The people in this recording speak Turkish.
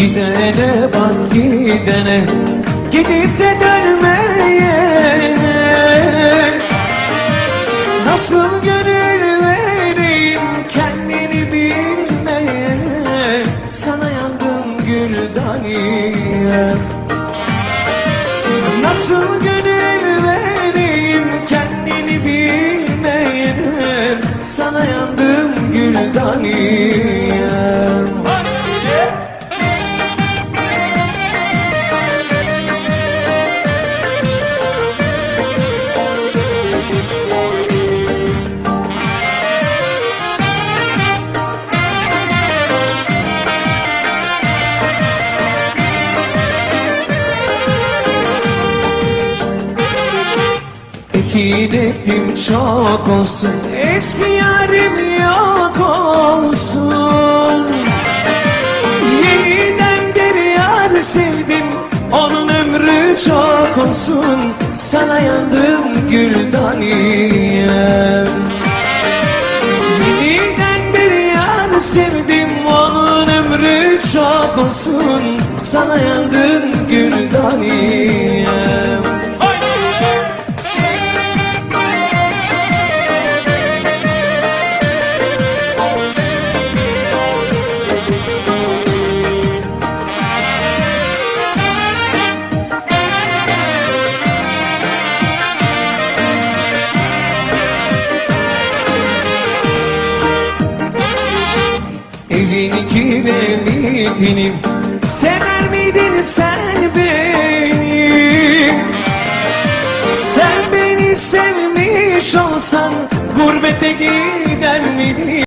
de bak gidene Gidip de dönmeye. Nasıl gönül vereyim kendini bilmeye Sana yandım gül daniye. Nasıl gönül vereyim kendini bilmeye Sana yandım gül daniye Ekin ektim çok olsun Eski yarim yok olsun. Yeniden bir yar sevdim Onun ömrü çok olsun. Sana yandım gül daniyem. Yeniden bir yar sevdim Onun ömrü çok olsun. Sana yandım gül daniyem Evin kime bitinim Sever miydin sen beni? Sen beni sevmiş olsan Gurbete gider miydin